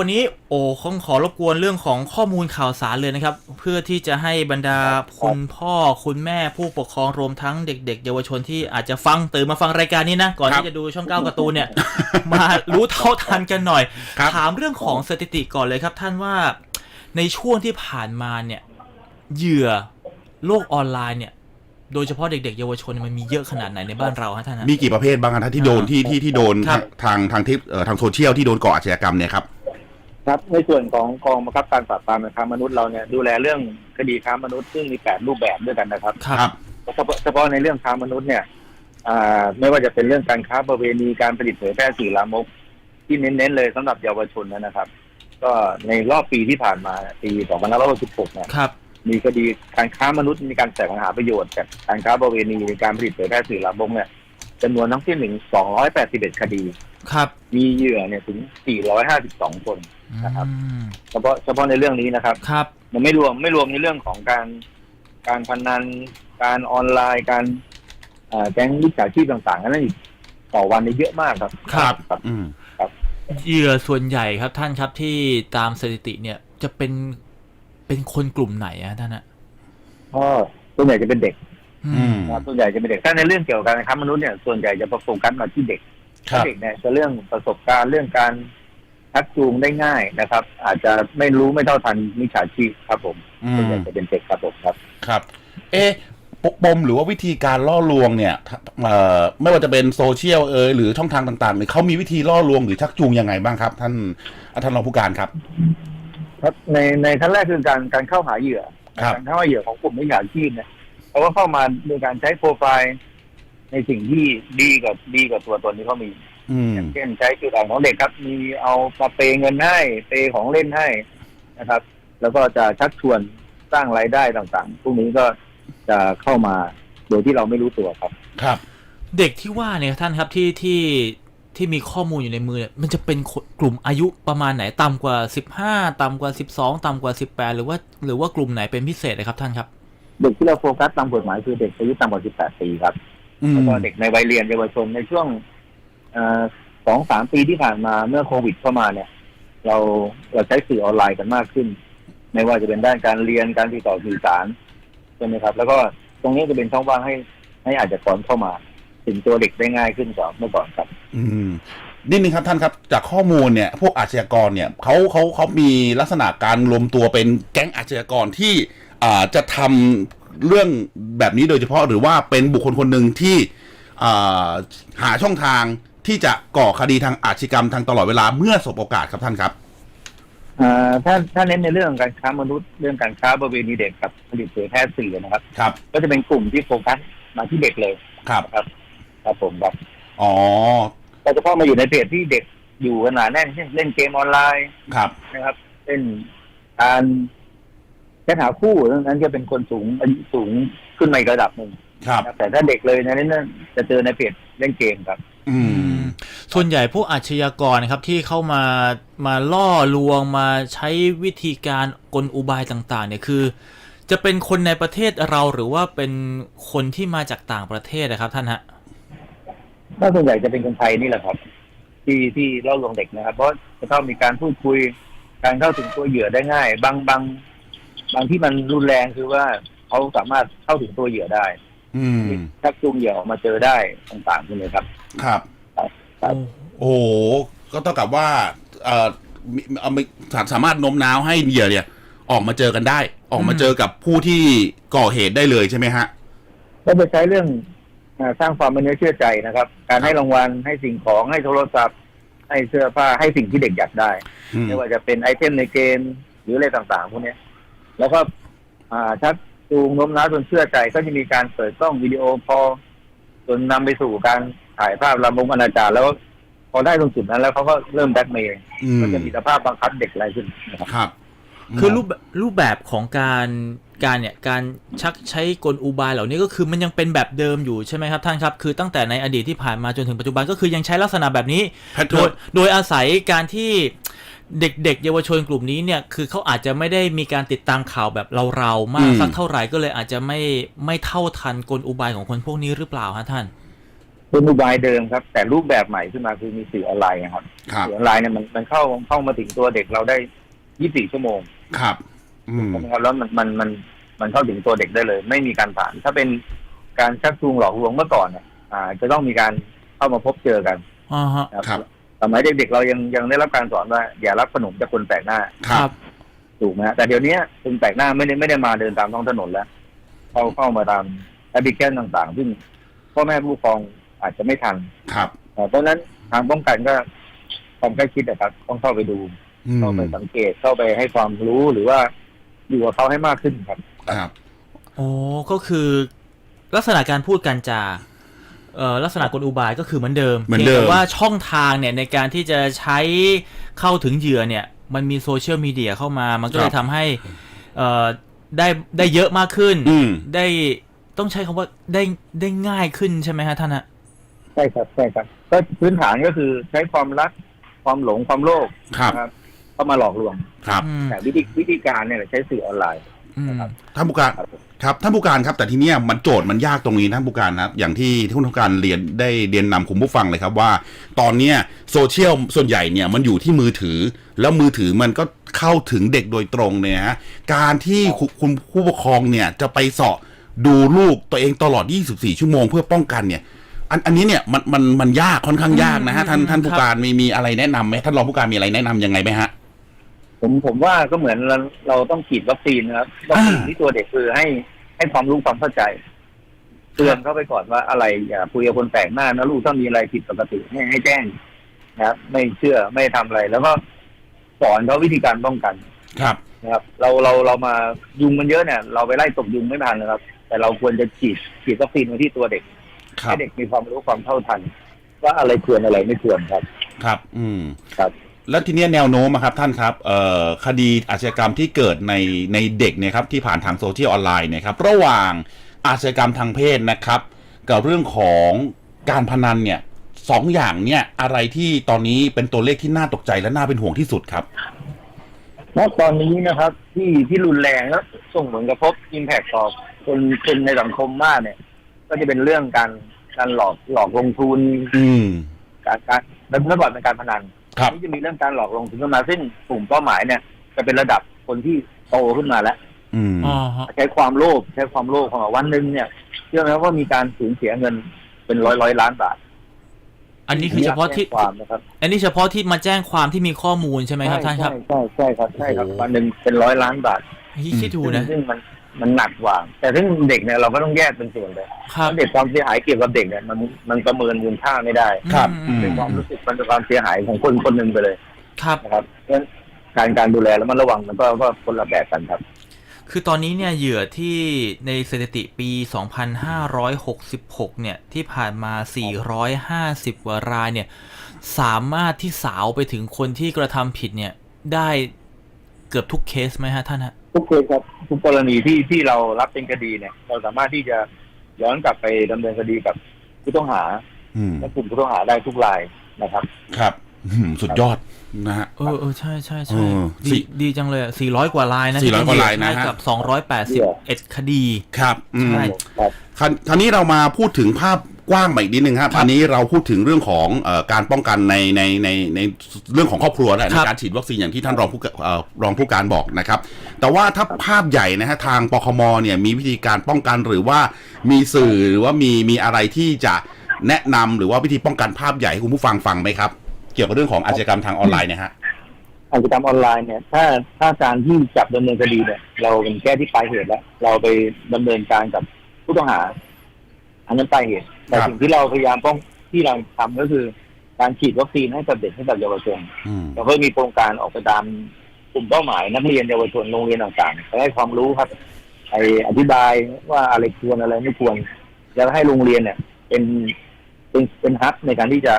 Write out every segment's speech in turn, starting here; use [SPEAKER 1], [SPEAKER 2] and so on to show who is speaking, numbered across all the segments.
[SPEAKER 1] วันนี้โอ้คงขอรบกวนเรื่องของข้อมูลข่าวสารเลยนะครับ เพื่อที่จะให้บรรดาคุณพ่อคุณแม่ผู้ปกครองรวมทั้งเด็ก ๆ เยาวชนที่อาจจะฟังตื่นมาฟังรายการนี้นะ ก่อน
[SPEAKER 2] ครับ
[SPEAKER 1] ที่จะดูช่องเก้าการ์ตูนเนี่ย มารู้เท่าทันกันหน่อย
[SPEAKER 2] ครับ
[SPEAKER 1] ถามเรื่องของสถิติก่อนเลยครับ ท่านว่าในช่วงที่ผ่านมาเนี่ย เหยื่อโลกออนไลน์เนี่ย โดยเฉพาะเด็ก ๆ เยาวชนมันมีเยอะขนาดไหนในบ้านเราฮะท่านฮะ
[SPEAKER 2] มีกี่ประเภทบ้างครับที่โดนที่ที่ที่โดน
[SPEAKER 1] ครับ
[SPEAKER 2] ทางทางที่เอ่อทางโซเชียลที่โดนก่ออาชญากรรมเนี่ยครับ
[SPEAKER 3] ครับในส่วนของกองบังคับการปราบปรามค้ามนุษย์เราเนี่ยดูแลเรื่องคดีค้ามนุษย์ซึ่งมีแปดรูปแบบด้วยกันนะครับ
[SPEAKER 1] ครับ
[SPEAKER 3] เฉพาะเฉพาะในเรื่องค้ามนุษย์เนี่ยอ่าไม่ว่าจะเป็นเรื่องการค้าประเวณีการผลิตเผยแพร่สื่อลามก ที่เน้นๆเลยสำหรับเยาวชนนะครับ ก็ในรอบปีที่ผ่านมาปี2566เนี่ย
[SPEAKER 1] ครับ
[SPEAKER 3] มีคดีการค้ามนุษย์มีการแสวงหาประโยชน์จากการค้าประเวณีในการผลิตเผยแพร่สื่อลามกเนี่ยจำนวนทั้งสิ้นถึง281คดี
[SPEAKER 1] ครับ
[SPEAKER 3] มีเหยื่อเนี่ยถึง452คน นะครับ
[SPEAKER 1] อืม
[SPEAKER 3] เฉพาะเฉพาะในเรื่องนี้นะครับ
[SPEAKER 1] ครับ
[SPEAKER 3] มันไม่รวมไม่รวมในเรื่องของการการพนันการออนไลน์การเอ่อแก๊งวิชาชีพต่างๆอันนั้นอีกต่อวันนี่เยอะมากครับ
[SPEAKER 1] ครับ
[SPEAKER 3] ครับ
[SPEAKER 2] อืม
[SPEAKER 1] เหยื่อส่วนใหญ่ครับท่านครับที่ตามสถิติเนี่ยจะเป็นเป็นคนกลุ่มไหนอะท่านอะ
[SPEAKER 3] ก็ส่วนใหญ่จะเป็นเด็ก
[SPEAKER 2] อืม
[SPEAKER 3] นะครับส่วนใหญ่จะเป็นเด็กถ้าในเรื่องเกี่ยวกับการค้ามนุษย์เนี่ยส่วนใหญ่จะโฟกัสมาที่เด็ก
[SPEAKER 2] ครับ
[SPEAKER 3] เด็กเนี่ยจะเรื่องประสบการณ์เรื่องการ ชักจูงได้ง่ายนะครับ อาจจะไม่รู้ไม่เท่าทันมิจฉาชีพครับผม
[SPEAKER 2] อื
[SPEAKER 3] ส่วนใหญ่
[SPEAKER 2] ม
[SPEAKER 3] จะเป็นเด็กครับผมครับ
[SPEAKER 2] ครับ เอ๊ะปปมหรือว่าวิธีการล่อลวงเนี่ยเอ่อไม่ว่าจะเป็นโซเชียลเอยหรือช่องทางต่างๆเนี่ยเขามีวิธีล่อลวงหรือชักจูงยังไงบ้างครับ ท่านอะท่านรองผู้การครับ
[SPEAKER 3] ครับในในขั้นแรกคือการการเข้าหาเหยื่อ
[SPEAKER 2] ครับ
[SPEAKER 3] การเข้าหาเหยื่อของกลุ่มมิจฉาชีพเนี่ยเขาก็เข้ามาโดยการใช้โปรไฟล์ในสิ่งที่ดีกับดีกับตัวตนที่เขามี
[SPEAKER 2] อืม
[SPEAKER 3] อย่างเช่นใช้จุดอ่อนของเด็กครับ มีเอามาเปย์เงินให้เปย์ของเล่นให้นะครับ แล้วก็จะชักชวนสร้างรายได้ต่างๆ พวกนี้ก็จะเข้ามาโดยที่เราไม่รู้ตัวครับ
[SPEAKER 2] ครับ
[SPEAKER 1] เด็กที่ว่าเนี่ยท่านครับที่ที่ที่มีข้อมูลอยู่ในมือเนี่ยมันจะเป็นคนกลุ่มอายุประมาณไหนต่ำกว่า15ต่ำกว่า12ต่ำกว่า18หรือว่าหรือว่ากลุ่มไหนเป็นพิเศษนะครับท่านครับ
[SPEAKER 3] เด็กที่เราโฟกัสตามกฎหมายคือเด็กอายุต่ำกว่า18ปีครับ
[SPEAKER 2] อืม
[SPEAKER 3] แล้วก็เด็กในวัยเรียนเยาวชนในช่วง สองสามปีที่ผ่านมาเมื่อโควิดเข้ามาเนี่ย เราเราใช้สื่อออนไลน์กันมากขึ้น ไม่ว่าจะเป็นด้านการเรียนการติดต่อสื่อสารใช่ไหมครับ แล้วก็ตรงนี้จะเป็นช่องว่างให้ให้อาจจะกรเข้ามา ถึงตัวเด็กได้ง่ายขึ้นกว่าเมื่อก่อนครับ
[SPEAKER 2] อืมนิดนึงครับท่านครับจากข้อมูลเนี่ย พวกอาชญากรเนี่ยเขาเขาเขามีลักษณะการรวมตัวเป็นแก๊งอาชญากรที่อ่าจะทำเรื่องแบบนี้โดยเฉพาะหรือว่าเป็นบุคคลคนหนึ่งที่อ่าหาช่องทาง ที่จะก่อคดีทางอาชญากรรมทางตลอดเวลาเมื่อสบโอกาสครับท่านครับ
[SPEAKER 3] อ่าถ้าถ้าเน้นในเรื่องการค้ามนุษย์เรื่องการค้าประเวณีเด็กกับผลิตเผยแพร่สื่อนะครับ
[SPEAKER 2] ครับ
[SPEAKER 3] ก็จะเป็นกลุ่มที่โฟกัสมาที่เด็กเลย
[SPEAKER 2] ครับ
[SPEAKER 3] ครับผมครับ
[SPEAKER 2] อ๋อ
[SPEAKER 3] โดยเฉพาะมาอยู่ในเพจที่เด็กอยู่กันหนาแน่นเช่นเล่นเกมออนไลน์
[SPEAKER 2] ครับ
[SPEAKER 3] นะครับเช่นการแค่หาคู่นั้นจะเป็นคนสูงอายุสูงขึ้นมาอีกระดับหนึ่ง
[SPEAKER 2] ครับ
[SPEAKER 3] นะครับ แต่ถ้าเด็กเลยเนยนั่นจะเจอในเพจเล่นเกมครับ
[SPEAKER 2] อืม
[SPEAKER 1] ส่วนใหญ่พวกอาชญากรนะครับที่เข้ามามาล่อลวงมาใช้วิธีการกลอุบายต่างๆเนี่ยคือ จะเป็นคนในประเทศเราหรือว่าเป็นคนที่มาจากต่างประเทศนะครับ ท่านฮะ
[SPEAKER 3] ถ้าส่วนใหญ่จะเป็นคนไทยนี่แหละครับ ที่ที่เล่าลวงเด็กนะครับ เพราะจะต้องมีการพูดคุยการเข้าถึงตัวเหยื่อได้ง่าย บางบางบางที่มันรุนแรงคือว่าเขาสามารถเข้าถึงตัวเหยื่อได้
[SPEAKER 2] อืม
[SPEAKER 3] ชักจูงเหยื่อออกมาเจอได้ต่างๆใช่ไหมครับ
[SPEAKER 2] ครับ
[SPEAKER 3] ครับ
[SPEAKER 2] โอ้โหก็เท่ากับว่าเอ่อมีเอาไม่สาสามารถโน้มน้าวให้เหยื่อเนี่ย ออกมาเจอกันได้ ออกมาเจอกับผู้ที่ก่อเหตุได้เลยใช่ไหมฮะ
[SPEAKER 3] ก็จะใช้เรื่องอาสร้างความไม่เนื้อเชื่อใจนะครับ การให้รางวัลให้สิ่งของให้โทรศัพท์ ให้เสื้อผ้าให้สิ่งที่เด็กอยากได้
[SPEAKER 2] อืม
[SPEAKER 3] ไม่ว่าจะเป็นไอเทมในเกมหรืออะไรต่างๆพวกเนี้ย แล้วก็อ่าชักจูงโน้มน้าวจนเชื่อใจก็จะมีการเปิดกล้องวิดีโอพอลจนนำไปสู่การ ถ่ายภาพลามกอนาจารแล้วพอได้ตรงจุดนั้นแล้วเขาก็เริ่มแบล็กเมย์
[SPEAKER 2] อืม
[SPEAKER 3] ก็จะมีสภาพบังคับเด็กอะไรขึ้นนะครับ
[SPEAKER 2] ครับ
[SPEAKER 1] คือรูปรูปแบบของการการเนี่ยการชักใช้กลอุบายเหล่านี้ก็คือมันยังเป็นแบบเดิมอยู่ใช่ไหมครับท่านครับ คือตั้งแต่ในอดีตที่ผ่านมาจนถึงปัจจุบันก็คือยังใช้ลักษณะแบบนี้
[SPEAKER 2] แพท
[SPEAKER 1] โด
[SPEAKER 2] เทิ
[SPEAKER 1] ย
[SPEAKER 2] ร์น
[SPEAKER 1] โดยอาศัยการที่เด็กๆ เยาวชนกลุ่มนี้เนี่ยคือเขาอาจจะไม่ได้มีการติดตามข่าวแบบเราๆมากสักเท่าไหร่ก็เลยอาจจะไม่ไม่เท่าทันกลอุบายของคนพวกนี้หรือเปล่าฮะท่าน
[SPEAKER 3] เป็นอุบายเดิมครับ แต่รูปแบบใหม่ขึ้นมาคือมีสื่อออนไลน์นะครับ
[SPEAKER 2] ครับ
[SPEAKER 3] สื่อออนไลน์เนี่ยมันมันเข้าเข้ามาถึงตัวเด็กเราได้24ชั่วโมง
[SPEAKER 2] ครับอืม
[SPEAKER 3] นะครับแล้วมันมันมันมันเข้าถึงตัวเด็กได้เลย ไม่มีการผ่าน ถ้าเป็นการชักจูงหลอกลวงเมื่อก่อนเนี่ยอ่า จะต้องมีการเข้ามาพบเจอกัน
[SPEAKER 1] อ่าฮะ
[SPEAKER 3] นะครับสมัยเด็กๆเรายังยังได้รับการสอนว่า อย่ารับขนมจากคนแปลกหน้า
[SPEAKER 2] ครับ
[SPEAKER 3] ถูกไหมฮะแต่เดี๋ยวนี้คนแปลกหน้าไม่ได้ไม่ได้มาเดินตามท้องถนนแล้วเข้าเข้ามาตามแอปพลิเคชันต่างๆ ซึ่งพ่อแม่ผู้ปกครอง อาจจะไม่ทัน
[SPEAKER 2] ครับ
[SPEAKER 3] เอ่อเพราะฉะนั้นทางป้องกันก็ความใกล้ชิดนะครับต้องเข้าไปดู
[SPEAKER 2] อืม
[SPEAKER 3] เข้าไปสังเกตเข้าไปให้ความรู้หรือว่าอยู่กับเขาให้มากขึ้นครับ
[SPEAKER 2] ครับ
[SPEAKER 1] โอ้ก็คือลักษณะการพูดการจาเอ่อลักษณะกลอุบายก็คือเหมือนเดิม
[SPEAKER 2] เหมือนเดิม
[SPEAKER 1] พียงแต่ว่าช่องทางเนี่ยในการที่จะใช้เข้าถึงเหยื่อเนี่ย มันมีโซเชียลมีเดียเข้ามา มันก็เลยทำให้เอ่อได้ได้เยอะมากขึ้น
[SPEAKER 2] อืม
[SPEAKER 1] ได้ต้องใช้คำว่าได้ได้ง่ายขึ้นใช่ไหมฮะท่านฮะ
[SPEAKER 3] ใช่ครับใช่ครับ ก็พื้นฐานก็คือใช้ความรักความหลงความโลภ
[SPEAKER 2] ครับ
[SPEAKER 3] นะครับเข้ามาหลอกลวง
[SPEAKER 2] ครับ
[SPEAKER 1] อืม
[SPEAKER 3] แต่วิธีวิธีการเนี่ยใช้สื่อออนไลน์
[SPEAKER 1] อืม
[SPEAKER 2] ท่านผู้การ
[SPEAKER 3] ครับ
[SPEAKER 2] ครับท่านผู้การครับ แต่ทีเนี้ยมันโจทย์มันยากตรงนี้ท่านผู้การนะครับอย่างที่ท่านผู้การเรียนได้เรียนนำคุณผู้ฟังเลยครับว่า ตอนเนี้ยโซเชียลส่วนใหญ่เนี่ยมันอยู่ที่มือถือ แล้วมือถือมันก็เข้าถึงเด็กโดยตรงเนี่ยฮะการที่คุณคุณผู้ปกครองเนี่ยจะไปเสาะดูลูกตัวเองตลอด 24 ชั่วโมงเพื่อป้องกันเนี่ย อันอันนี้เนี่ยมันมันมันยากค่อนข้างยากนะฮะท่านท่านผู้การมีมีอะไรแนะนำไหมท่านรองผู้การมีอะไรแนะนำยังไงไหมฮะ
[SPEAKER 3] ผมผมว่าก็เหมือนเราเราต้องฉีดวัคซีนนะครับวัคซีนที่ตัวเด็กคือให้ให้ความรู้ความเข้าใจ เตือนเขาไปก่อนว่าอะไรอย่าคุยกับคนแปลกหน้านะลูกถ้ามีอะไรผิดปกติให้ให้แจ้งนะครับ ไม่เชื่อไม่ทำอะไร แล้วก็สอนเขาวิธีการป้องกัน
[SPEAKER 2] ครับ
[SPEAKER 3] นะครับ เราเราเรามายุงมันเยอะเนี่ย เราไปไล่ตบยุงไม่ทันนะครับ แต่เราควรจะฉีดฉีดวัคซีนมาที่ตัวเด็ก
[SPEAKER 2] ครับ
[SPEAKER 3] ให้เด็กมีความรู้ความเท่าทัน ว่าอะไรควรอะไรไม่ควรครับ
[SPEAKER 2] ครับ อืม
[SPEAKER 3] ครับ
[SPEAKER 2] แล้วทีเนี้ยแนวโน้มอะครับท่านครับเอ่อคดีอาชญากรรมที่เกิดในในเด็กเนี่ยครับที่ผ่านทางโซเชียลออนไลน์เนี่ยครับระหว่างอาชญากรรมทางเพศนะครับ กับเรื่องของการพนันเนี่ยสองอย่างเนี่ยอะไรที่ตอนนี้เป็นตัวเลขที่น่าตกใจและน่าเป็นห่วงที่สุดครับ
[SPEAKER 3] ณตอนนี้นะครับที่ที่รุนแรงแล้วส่งผลกระทบอิมแพคต่อคนคนในสังคมมากเนี่ย ก็จะเป็นเรื่องการการหลอกหลอกลงทุน
[SPEAKER 2] อืม
[SPEAKER 3] การการแล้วเมื่อก่อนเป็นการพนัน
[SPEAKER 2] ครับ
[SPEAKER 3] นี่จะมีเรื่องการหลอกลงทุนขึ้นมาซึ่งกลุ่มเป้าหมายเนี่ย จะเป็นระดับคนที่โตขึ้นมาแล้ว
[SPEAKER 2] อืม
[SPEAKER 1] อ๋อฮะ
[SPEAKER 3] ใช้ความโลภใช้ความโลภของวันหนึ่งเนี่ยเชื่อไหมว่ามีการสูญเสียเงินเป็นร้อยร้อยล้านบาท
[SPEAKER 1] อันนี้คือเฉพาะที่
[SPEAKER 3] แจ้งความนะครับ
[SPEAKER 1] อันนี้เฉพาะที่มาแจ้งความที่มีข้อมูลใช่ไหมครับท่านครับ
[SPEAKER 3] ใช่ใช่ใช่ครับใช่ครับ
[SPEAKER 1] โอ้โห
[SPEAKER 3] วันหนึ่งเป็นร้อยล้านบาท
[SPEAKER 1] พี่คิดดูนะ
[SPEAKER 3] ซึ่งมัน มันหนักกว่า แต่ซึ่งเด็กเนี่ยเราก็ต้องแยกเป็นส่วนเลย
[SPEAKER 1] ครับ
[SPEAKER 3] เด็กความเสียหายเกี่ยวกับเด็กเนี่ยมันมันประเมินมูลค่าไม่ได้
[SPEAKER 2] ครับ
[SPEAKER 1] อืม
[SPEAKER 3] เป็นความรู้สึกมันเป็นความเสียหายของคนคนหนึ่งไปเลย
[SPEAKER 1] ครับ
[SPEAKER 3] นะครับเพราะฉะนั้นการการดูแลแล้วมันระวังมันก็ก็คนละแบบกันครับ
[SPEAKER 1] คือตอนนี้เนี่ยเหยื่อที่ในสถิติปี 2566 เนี่ยที่ผ่านมา 450 กว่ารายเนี่ยสามารถที่สาวไปถึงคนที่กระทำผิดเนี่ยได้เกือบทุกเคสไหมฮะท่านฮะ
[SPEAKER 3] ทุกเคสครับทุกกรณีที่ที่เรารับเป็นคดีเนี่ย เราสามารถที่จะย้อนกลับไปดำเนินคดีกับผู้ต้องหา
[SPEAKER 2] อืม
[SPEAKER 3] และกลุ่มผู้ต้องหาได้ทุกรายนะครับ
[SPEAKER 2] ครับอืมสุดยอดนะฮะ
[SPEAKER 1] เออเออใช่ใช่
[SPEAKER 2] เอ
[SPEAKER 1] ใช่
[SPEAKER 2] อ
[SPEAKER 1] ดี
[SPEAKER 2] สี่
[SPEAKER 1] ดีจังเลยอะ400กว่าลายนะ
[SPEAKER 2] 400กว่าลายนะฮะ
[SPEAKER 1] ให้กับ281คดี
[SPEAKER 2] ครับอืม
[SPEAKER 1] ใช่
[SPEAKER 3] ครับ
[SPEAKER 2] คราวคราวนี้เรามาพูดถึงภาพ กว้างไปอีกนิดนึงครับ
[SPEAKER 1] ครับ
[SPEAKER 2] อันนี้เราพูดถึงเรื่องของเออการป้องกันในในในในเรื่องของครอบครัวแหละ
[SPEAKER 1] ครั
[SPEAKER 2] ใน
[SPEAKER 1] บ
[SPEAKER 2] การฉีดวัคซีนอย่างที่ท่านรองผู้กเอ่อรองผู้การบอกนะครับ แต่ว่าถ้าภาพใหญ่นะฮะทางปคมเนี่ยมีวิธีการป้องกันหรือว่ามีสื่อหรือว่ามีมีอะไรที่จะแนะนำหรือว่าวิธีป้องกันภาพใหญ่ให้คุณผู้ฟังฟังไหมครับ เกี่ยวกับเรื่องของอาชญากรรมทางออนไลน์เนะฮะ
[SPEAKER 3] อาชญากรรมออนไลน์เนี่ยถ้าถ้าการที่จับดำเนินคดีเนี่ยเราเป็นแก้ที่ปลายเหตุแล้ว เราไปดำเนินการกับผู้ต้องหา อันนั้นปลายเหตุแต่
[SPEAKER 2] ครับ
[SPEAKER 3] สิ่งที่เราพยายามป้องที่เราทำก็คือ การฉีดวัคซีนให้กับเด็กให้กับเยาวชน
[SPEAKER 2] อืม
[SPEAKER 3] เราก็มีโครงการออกไปตามกลุ่มเป้าหมาย นักเรียนเยาวชนโรงเรียนต่างๆไปให้ความรู้ครับไปอธิบายว่าอะไรควรอะไรไม่ควร แล้วให้โรงเรียนเนี่ย เป็นเป็นเป็นฮับในการที่จะ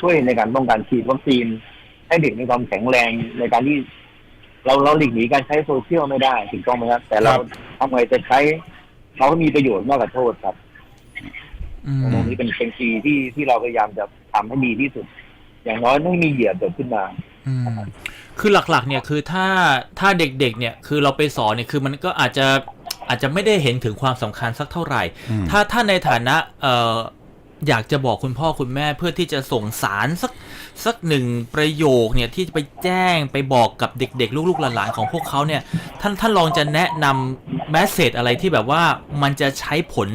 [SPEAKER 3] ช่วยในการป้องกันฉีดวัคซีน ให้เด็กมีความแข็งแรงในการที่ เราเราหลีกหนีการใช้โซเชียลไม่ได้ถูกต้องไหมครับ แต่เรา
[SPEAKER 2] ครับ
[SPEAKER 3] ทำไงจะใช้เขาก็มีประโยชน์มากกว่าโทษครับ
[SPEAKER 1] อืม
[SPEAKER 3] ตรงนี้เป็นเป็นคีย์ที่ที่เราพยายามจะทำให้ดีที่สุด อย่างน้อยไม่มีเหยื่อเกิดขึ้นมา
[SPEAKER 1] อืมคือหลักๆ เนี่ยคือถ้าถ้าเด็กๆ เนี่ยคือเราไปสอนเนี่ยคือมันก็อาจจะอาจจะไม่ได้เห็นถึงความสำคัญสักเท่าไหร่
[SPEAKER 2] อืม
[SPEAKER 1] ถ้าถ้าในฐานะเอ่ออยากจะบอกคุณพ่อคุณแม่เพื่อที่จะส่งสารสักสักหนึ่งประโยคเนี่ยที่จะไปแจ้งไปบอกกับเด็ก ๆ ลูกๆหลานๆของพวกเขาเนี่ยท่านท่านลองจะแนะนำแมสเซจอะไรที่แบบว่ามันจะใช้ผล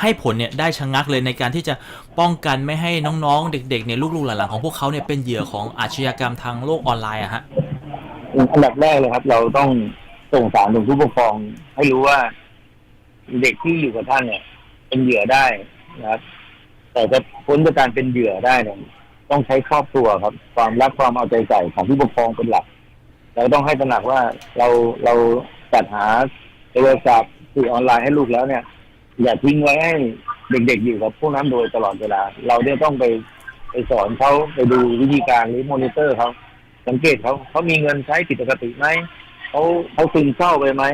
[SPEAKER 1] ให้ผลเนี่ยได้ชะงักเลยในการที่จะป้องกันไม่ให้น้องๆ เด็กๆเนี่ยลูกๆหลานๆของพวกเขาเนี่ยเป็นเหยื่อของอาชญากรรมทางโลกออนไลน์อะฮะ
[SPEAKER 3] อันดับแรกเลยครับ เราต้องส่งสารถึงผู้ปกครอง ให้รู้ว่า เด็กที่อยู่กับท่านเนี่ย เป็นเหยื่อได้นะครับ แต่จะพ้นจากการเป็นเหยื่อได้เนี่ยต้องใช้ครอบครัวครับ ความรักความเอาใจใส่ของผู้ปกครองเป็นหลักเราต้องให้ตระหนักว่าเราเราจัดหาโทรศัพท์สื่อออนไลน์ให้ลูกแล้วเนี่ย อย่าทิ้งไว้ให้เด็กๆอยู่กับพวกนั้นโดยตลอดเวลา เราเนี่ยต้องไปไปสอนเขาไปดูวิธีการหรือมอนิเตอร์เขาสังเกตเขาเขามีเงินใช้ผิดปกติไหมเขาเขาซึมเศร้าไปไหม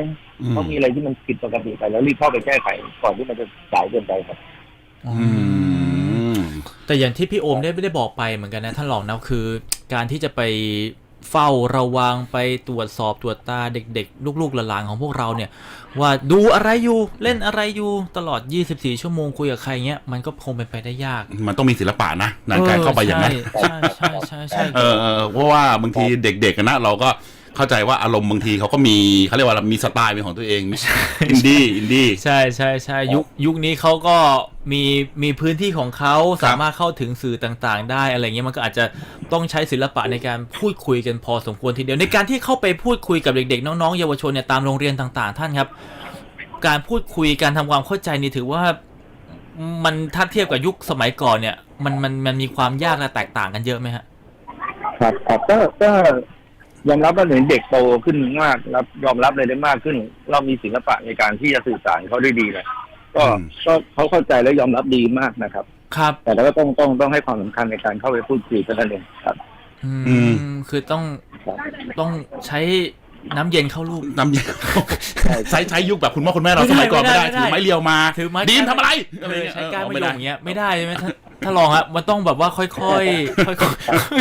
[SPEAKER 2] อืม
[SPEAKER 3] เขามีอะไรที่มันผิดปกติไปแล้วรีบเข้าไปแก้ไขก่อนที่มันจะสายเกินไปครับ
[SPEAKER 2] อืม
[SPEAKER 1] แต่อย่างที่พี่โอมได้ไม่ได้บอกไปเหมือนกันนะท่านรองนะคือ การที่จะไป เฝ้าระวังไปตรวจสอบตรวจตาเด็กๆ ลูกๆหลานๆของพวกเราเนี่ย ว่าดูอะไรอยู่เล่นอะไรอยู่ตลอด 24 ชั่วโมงคุยกับใครเงี้ยมันก็คงเป็นไปได้ยาก
[SPEAKER 2] มันต้องมีศิลปะนะในการเข้าไปอย่างนั้น
[SPEAKER 1] ใช่ใช่ใช่ใช่
[SPEAKER 2] เออเออเพราะว่าบางทีเด็กๆกันนะเราก็ เข้าใจว่าอารมณ์บางทีเขาก็มีเขาเรียกว่ามีสไตล์เป็นของตัวเองอินดี้อินดี้
[SPEAKER 1] ใช่ใช่ใช่ยุคยุคนี้เขาก็มีมีพื้นที่ของเขา
[SPEAKER 2] ครับ
[SPEAKER 1] สามารถเข้าถึงสื่อต่างๆ ได้อะไรเงี้ยมันก็อาจจะต้องใช้ศิลปะในการพูดคุยกันพอสมควรทีเดียวในการที่เข้าไปพูดคุยกับเด็กๆ น้องๆ เยาวชนเนี่ยตามโรงเรียนต่างๆ ท่านครับ การพูดคุยการทำความเข้าใจนี่ถือว่ามันถ้าเทียบกับยุคสมัยก่อนเนี่ย มันมันมันมีความยากและแตกต่างกันเยอะไหมฮะ
[SPEAKER 3] ครับครับก็ก็ ยอมรับว่าเห็นเด็กโตขึ้นมากรับยอมรับเลยได้มากขึ้น เรามีศิลปะในการที่จะสื่อสารเขาได้ดีเลยก็
[SPEAKER 2] อืม
[SPEAKER 3] ก็เขาเข้าใจและยอมรับดีมากนะครับ
[SPEAKER 1] ครับ
[SPEAKER 3] แต่เราก็ต้องต้องต้องให้ความสำคัญในการเข้าไปพูดคุยกันนั่นเองครับ
[SPEAKER 1] อื
[SPEAKER 2] อืม
[SPEAKER 1] มคือต้อง
[SPEAKER 3] ครับ
[SPEAKER 1] ต้องใช้น้ำเย็นเข้าลูก
[SPEAKER 2] น้ำเย็นใช้ใช้ยุคแบบคุณพ่อคุณแม่เรา
[SPEAKER 1] ไม่
[SPEAKER 2] ส
[SPEAKER 1] ได้
[SPEAKER 2] มัยก่อน
[SPEAKER 1] ไม่
[SPEAKER 2] ไม่
[SPEAKER 1] ได้
[SPEAKER 2] ได้ถือไม้เรียวมา
[SPEAKER 1] ถือไม้
[SPEAKER 2] ดีมทำอะไร
[SPEAKER 1] เอ
[SPEAKER 2] อะไร
[SPEAKER 1] อ
[SPEAKER 2] เงี้ย
[SPEAKER 1] ใช้การ
[SPEAKER 2] เออ
[SPEAKER 1] ไม่
[SPEAKER 2] ไม่
[SPEAKER 1] ล
[SPEAKER 2] ได้
[SPEAKER 1] งอย่างเงี้ยไม่ได้ใช่ไหม ถ้าถ้าลองฮะมันต้องแบบว่าค่อยๆค่อย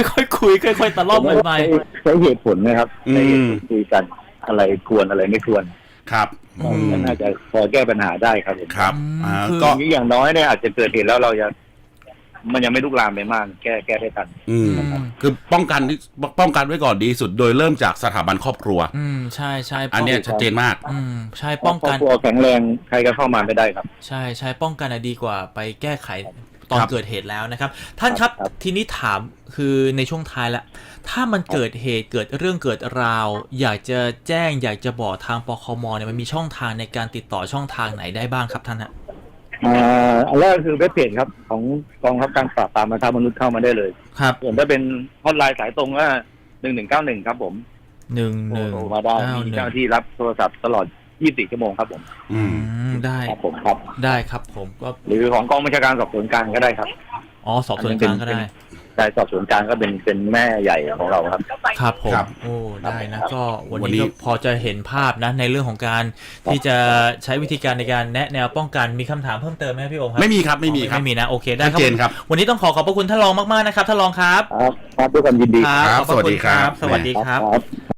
[SPEAKER 1] ๆค่อยๆคุยค่อยๆตะล่อมไป
[SPEAKER 3] ใช้ใช้เหตุผลนะครับใช้เหตุผลคุยกันอะไรควรอะไรไม่ควร
[SPEAKER 2] ครับ
[SPEAKER 1] อืม
[SPEAKER 3] ก็น่าจะพอแก้ปัญหาได้ครับผม
[SPEAKER 2] ครับ
[SPEAKER 1] อืม
[SPEAKER 2] อ่า
[SPEAKER 1] คือ
[SPEAKER 2] ก็
[SPEAKER 3] อย่างนี้อย่างน้อยเนี่ยอาจจะเกิดเหตุแล้วเราจะมันยังไม่ลุกลามไปมาก แก้แก้ได้ทัน
[SPEAKER 2] อืม
[SPEAKER 1] อืม
[SPEAKER 2] คือป้องกันป้องกันไว้ก่อนดีสุดโดยเริ่มจากสถาบันครอบครัว
[SPEAKER 1] อืมใช่ใช่
[SPEAKER 2] อันเนี้ย
[SPEAKER 1] ป้ง
[SPEAKER 2] ชัดเจนมาก
[SPEAKER 1] อืมใช่ป้องกัน
[SPEAKER 3] ครบครัวแข็งแรงใครก็เข้ามาไม่ได้ครับ
[SPEAKER 1] ใช่ใช่ป้องกันอะดีกว่าไปแก้ไขต อน
[SPEAKER 2] ครับ
[SPEAKER 1] เกิดเหตุแล้วนะครับ ท่านครับ
[SPEAKER 3] ครับ
[SPEAKER 1] ทีนี้ถามคือในช่วงท้ายละถ้ามันเกิดเหตุเกิดเรื่องเกิดราว อยากจะแจ้งอยากจะบอกทางปคมเนี่ยมันมีช่องทางในการติดต่อช่องทางไหนได้บ้างครับท่านฮะ
[SPEAKER 3] อ่าอันแรกคือเว็บเพจครับ ของกองทัพการปราบปรามมาทามนุษย์เข้ามาได้เลย
[SPEAKER 1] ครับ
[SPEAKER 3] ส่วนถ้าเป็นฮอตไลน์สายตรงก็หนึ่งหนึ่งเก้าหนึ่งครับผม
[SPEAKER 1] หนึ่ง
[SPEAKER 3] โท
[SPEAKER 1] หนึ่ง
[SPEAKER 3] รมาได้
[SPEAKER 1] เก้า
[SPEAKER 3] มี
[SPEAKER 1] หนึ่
[SPEAKER 3] เจ้างหน้าที่รับโทรศัพท์ตลอด 24ชั่วโมงครับผม
[SPEAKER 2] อืม
[SPEAKER 1] อืมได้
[SPEAKER 3] ครับผมครับ
[SPEAKER 1] ได้ครับผมก็
[SPEAKER 3] หรือของกองบัญชาการสอบสวนกลางก็ได้ครับ
[SPEAKER 1] อ๋อสอบสวนกลางก็ได้
[SPEAKER 3] ได้สอบสวนกลางก็เป็นเป็นแม่ใหญ่ของเราครับ
[SPEAKER 1] ครับผม
[SPEAKER 2] ครับ
[SPEAKER 1] โอ้ได้นะ
[SPEAKER 3] ครับ
[SPEAKER 1] ก็วัน
[SPEAKER 2] วันนี้
[SPEAKER 1] นี้ ก็พอจะเห็นภาพนะ ในเรื่องของการที่จะใช้วิธีการในการแนะแนวป้องกันมีคำถามเพิ่มเติมไหมครับพี่โอมครับ
[SPEAKER 2] ไม่มีครับไม่มีครับ
[SPEAKER 1] ไม่มีนะโอเคได้
[SPEAKER 2] ชัดเจนครับ
[SPEAKER 1] วันนี้ต้องขอขอบพระคุณท่านรองมากๆนะครับท่านรองครับ
[SPEAKER 3] ครับครับด้วยความยินดี
[SPEAKER 1] ครับ
[SPEAKER 2] ครับ
[SPEAKER 1] ขอพะ
[SPEAKER 2] สวัสดีครับ
[SPEAKER 1] สวัสดีครับ
[SPEAKER 3] ครับ